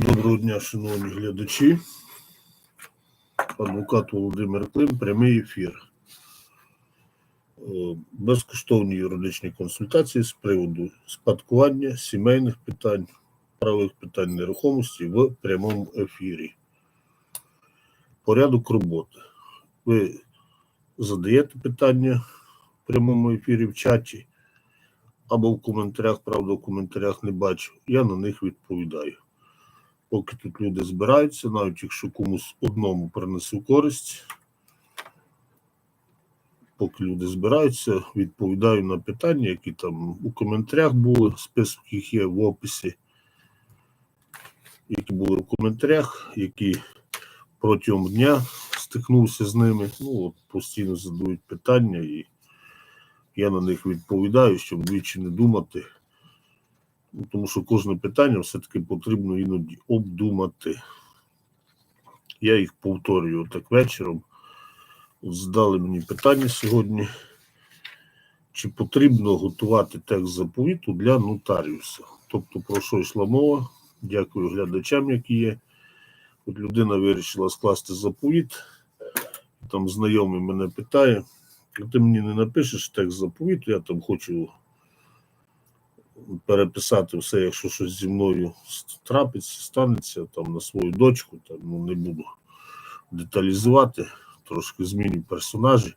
Доброго дня, шановні глядачі. Адвокат Володимир Клим, прямий ефір. Е, Безкоштовні юридичні консультації з приводу спадкування, сімейних питань, правових питань нерухомості в прямому ефірі. Порядок роботи. Ви задаєте питання в прямому ефірі в чаті або в коментарях, правда, в коментарях не бачу. Я на них відповідаю поки тут люди збираються, навіть якщо комусь одному принесу користь. Поки люди збираються, відповідаю на питання, які там у коментарях були, список їх є в описі, які були в коментарях, які протягом дня стикнувся з ними. Ну, от постійно задають питання, і я на них відповідаю, щоб двічі не думати. Ну, Тому що кожне питання все-таки потрібно іноді обдумати. Я їх повторюю так вечором. От Здали мені питання сьогодні. Чи потрібно готувати текст заповіту для нотаріуса? Тобто, про що йшла мова? Дякую глядачам, які є. От людина вирішила скласти заповіт. Там знайомий мене питає: ти мені не напишеш текст заповіту, я там хочу переписати все, якщо щось зі мною трапиться, станеться там на свою дочку, там ну не буду деталізувати, трошки зміню персонажі.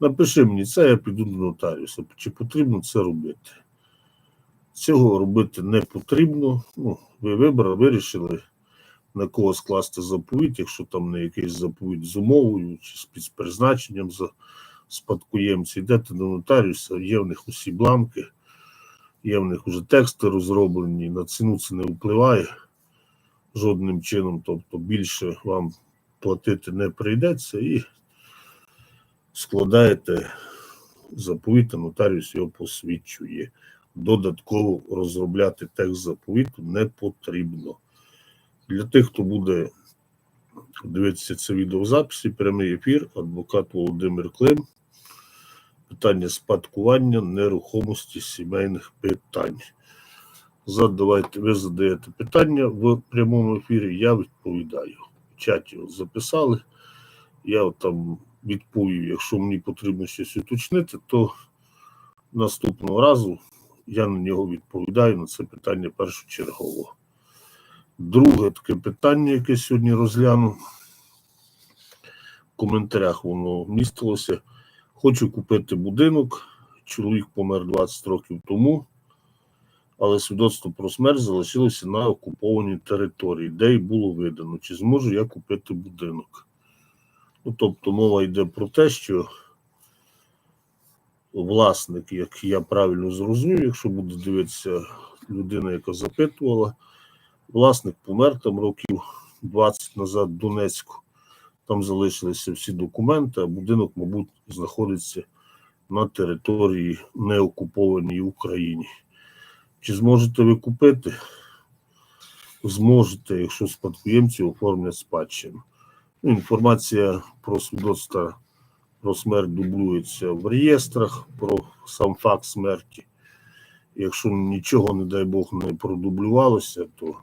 Напиши мені це, я піду до нотаріуса. Чи потрібно це робити? Цього робити не потрібно. Ну, ви вибрали, вирішили на кого скласти заповідь, якщо там не якийсь заповідь з умовою чи з підпризначенням за спадкоємці, йдете до нотаріуса, є в них усі бланки є в них вже тексти розроблені, на ціну це не впливає жодним чином, тобто більше вам платити не прийдеться і складаєте заповіт, а нотаріус його посвідчує. Додатково розробляти текст заповіту не потрібно. Для тих, хто буде дивитися це відео в записі, прямий ефір, адвокат Володимир Клим питання спадкування нерухомості сімейних питань. Задавайте, ви задаєте питання в прямому ефірі, я відповідаю. В чаті записали. Я от там відповів, якщо мені потрібно щось уточнити, то наступного разу я на нього відповідаю на це питання першочергово. Друге таке питання, яке сьогодні розгляну. В коментарях воно містилося. Хочу купити будинок. Чоловік помер 20 років тому, але свідоцтво про смерть залишилося на окупованій території, де й було видано, чи зможу я купити будинок. Ну, тобто мова йде про те, що власник, як я правильно зрозумів, якщо буде дивитися людина, яка запитувала, власник помер там років 20 назад в Донецьку. Там залишилися всі документи, а будинок, мабуть, знаходиться на території неокупованій Україні. Чи зможете ви купити? Зможете, якщо спадкоємці оформлять спадщину. Ну, Інформація про свідоцтва про смерть дублюється в реєстрах, про сам факт смерті. Якщо нічого, не дай Бог, не продублювалося, то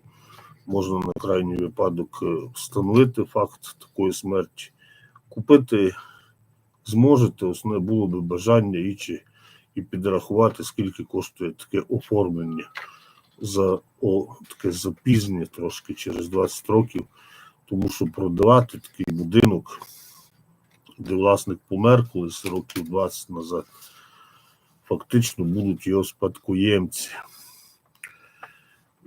можна на крайній випадок е, встановити факт такої смерті. Купити зможете, основне було би бажання і чи і підрахувати, скільки коштує таке оформлення за о, таке запізнення трошки через 20 років, тому що продавати такий будинок, де власник помер колись років 20 назад, фактично будуть його спадкоємці.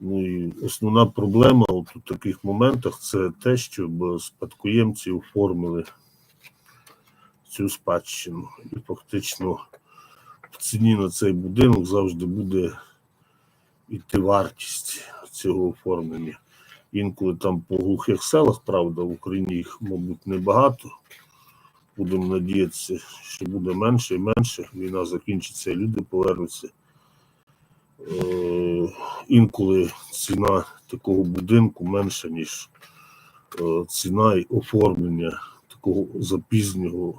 Ну і основна проблема от у таких моментах це те, щоб спадкоємці оформили цю спадщину. І фактично в ціні на цей будинок завжди буде йти вартість цього оформлення. Інколи там по глухих селах, правда, в Україні їх, мабуть, небагато. Будемо надіятися, що буде менше і менше. Війна закінчиться, і люди повернуться. Е, інколи ціна такого будинку менша, ніж е, ціна і оформлення такого запізнього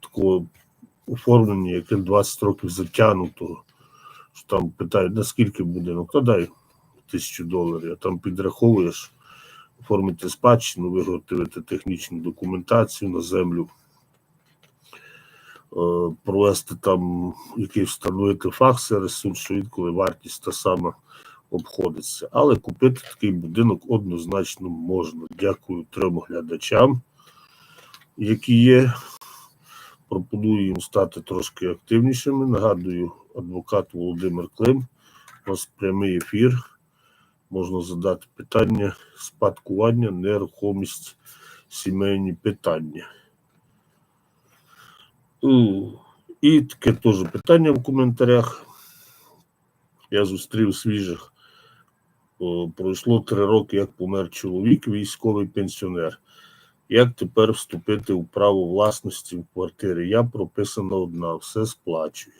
такого оформлення, яке 20 років затягнутого. Що там питають, наскільки будинок? Та дай тисячу доларів, а там підраховуєш, оформити спадщину, виготовити технічну документацію на землю, провести там якийсь встановити факт сервісу, що інколи вартість та сама обходиться. Але купити такий будинок однозначно можна. Дякую трьом глядачам, які є. Пропоную їм стати трошки активнішими. Нагадую, адвокат Володимир Клим. У нас прямий ефір. Можна задати питання спадкування, нерухомість, сімейні питання. У, І таке теж питання в коментарях. Я зустрів свіжих. Пройшло три роки, як помер чоловік, військовий пенсіонер. Як тепер вступити в право власності в квартирі? Я прописана одна, все сплачую.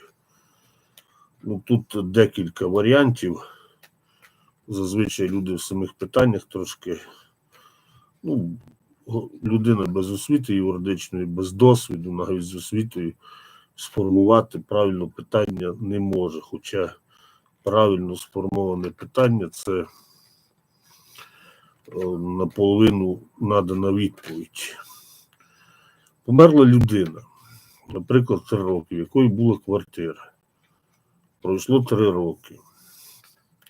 Ну, тут декілька варіантів. Зазвичай люди в самих питаннях трошки. Ну, людина без освіти юридичної, без досвіду, навіть з освітою, сформувати правильно питання не може. Хоча правильно сформоване питання це е, наполовину надана відповідь. Померла людина, наприклад, три роки, в якої була квартира. Пройшло три роки.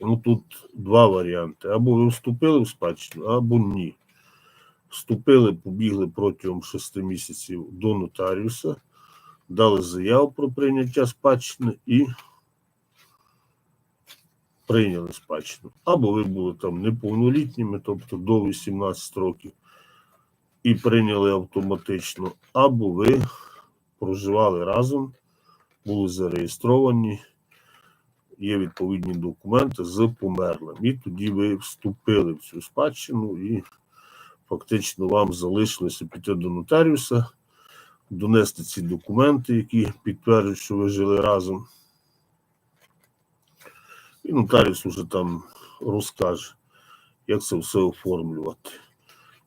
Ну тут два варіанти. Або ви вступили в спадщину, або ні. Вступили, побігли протягом шести місяців до нотаріуса, дали заяву про прийняття спадщини і прийняли спадщину. Або ви були там неповнолітніми, тобто до 18 років, і прийняли автоматично, або ви проживали разом, були зареєстровані, є відповідні документи з померлим. І тоді ви вступили в цю спадщину і фактично вам залишилося піти до нотаріуса, донести ці документи, які підтверджують, що ви жили разом. І нотаріус уже там розкаже, як це все оформлювати.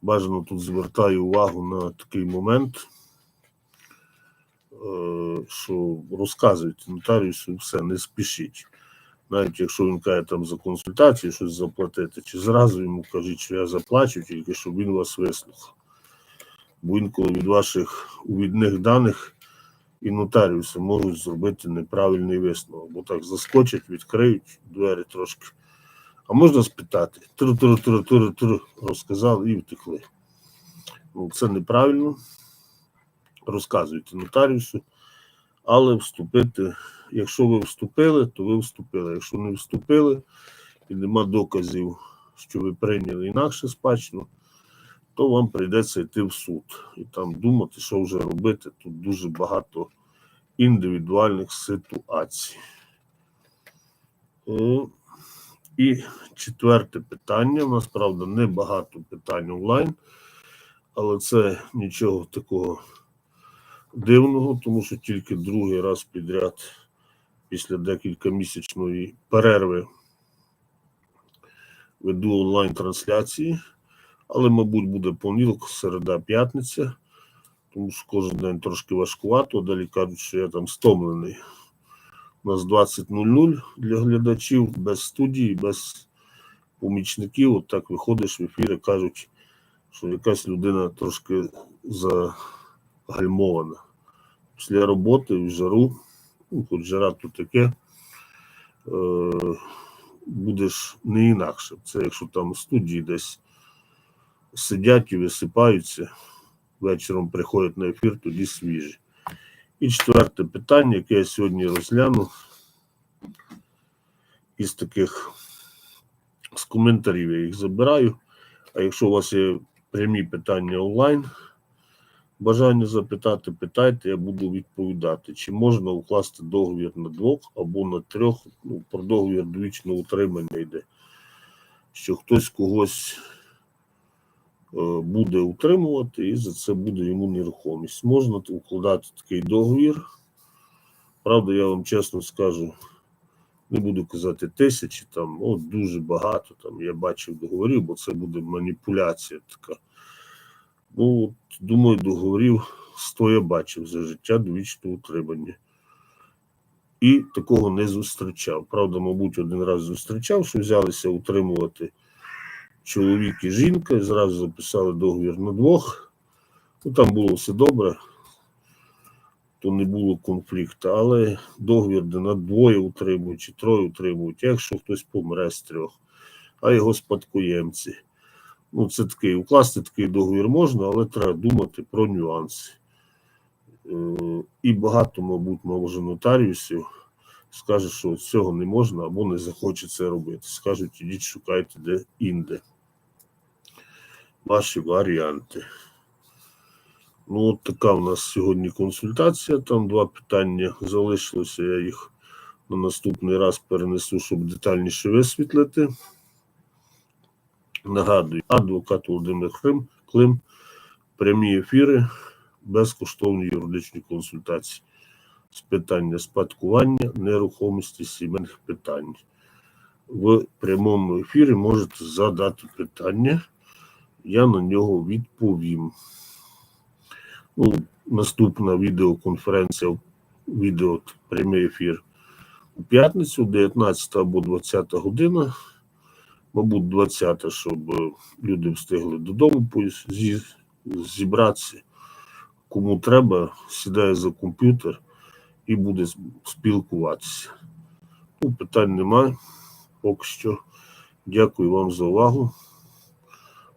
Бажано тут звертаю увагу на такий момент, е, що розказуйте нотаріусу все, не спішіть. Навіть якщо він каже там за консультацію щось заплатити, чи зразу йому кажіть, що я заплачу, тільки щоб він вас вислухав. Бо інколи від ваших увідних даних і нотаріуси можуть зробити неправильний висновок, бо так заскочать, відкриють двері трошки. А можна спитати, тру-тру-тру-тру-тру, розказали і втекли. Ну, це неправильно. Розказуйте нотаріусу, але вступити, якщо ви вступили, то ви вступили. Якщо не вступили і нема доказів, що ви прийняли інакше спадщину, то вам прийдеться йти в суд і там думати, що вже робити. Тут дуже багато індивідуальних ситуацій. Е, І четверте питання. У нас, правда, небагато питань онлайн, але це нічого такого дивного, тому що тільки другий раз підряд після декількамісячної перерви веду онлайн-трансляції, але, мабуть, буде понеділок, середа, п'ятниця, тому що кожен день трошки важкувато. Далі кажуть, що я там стомлений. У нас 20.00 для глядачів без студії, без помічників. От так виходиш в ефір і кажуть, що якась людина трошки загальмована. Після роботи в жару, ну, хоч жара тут таке, е, будеш не інакше. Це якщо там в студії десь сидять і висипаються, вечором приходять на ефір, тоді свіжі. І четверте питання, яке я сьогодні розгляну із таких з коментарів я їх забираю. А якщо у вас є прямі питання онлайн, бажання запитати, питайте, я буду відповідати. Чи можна укласти договір на двох або на трьох, ну, про договір довічного утримання йде, що хтось когось е, буде утримувати і за це буде йому нерухомість. Можна укладати такий договір. Правда, я вам чесно скажу, не буду казати тисячі, там о, дуже багато. Там я бачив договорів, бо це буде маніпуляція така. Ну, от, думаю, договорів 100 я бачив за життя довічного утримання. і такого не зустрічав. Правда, мабуть, один раз зустрічав, що взялися утримувати чоловік і жінка, і зразу записали договір на двох. Ну, там було все добре, то не було конфлікту, але договір, де на двоє утримують чи троє утримують, якщо хтось помре з трьох, а його спадкоємці. Ну, це такий, укласти такий договір можна, але треба думати про нюанси. Е, І багато, мабуть, може нотаріусів скаже, що цього не можна або не захоче це робити. Скажуть, ідіть шукайте де інде. Ваші варіанти. Ну, от така в нас сьогодні консультація. Там два питання залишилося. Я їх на наступний раз перенесу, щоб детальніше висвітлити. Нагадую, адвокат Володимир Клим, Клим, прямі ефіри, безкоштовні юридичні консультації з питання спадкування, нерухомості, сімейних питань. В прямому ефірі можете задати питання, я на нього відповім. Ну, наступна відеоконференція, відео прямий ефір у п'ятницю, 19 або 20 година. Мабуть, 20, щоб е, люди встигли додому зібратися. Кому треба, сідає за комп'ютер і буде спілкуватися. Ну, питань немає. Поки що. Дякую вам за увагу.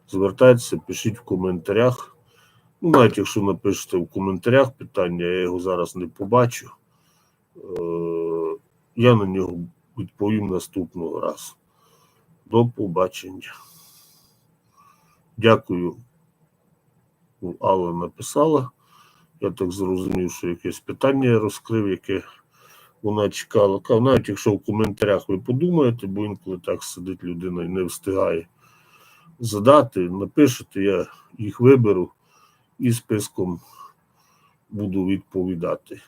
Звертайтеся, пишіть в коментарях. Ну, навіть якщо напишете в коментарях питання, я його зараз не побачу. Е, Я на нього відповім наступного разу. До побачення. Дякую. Ну, Алла написала. Я так зрозумів, що якесь питання я розкрив, яке вона чекала. Навіть якщо в коментарях ви подумаєте, бо інколи так сидить людина і не встигає задати, напишете, я їх виберу і списком буду відповідати.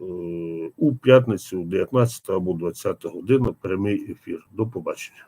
Е, У п'ятницю, 19 або 20 година, прямий ефір. До побачення.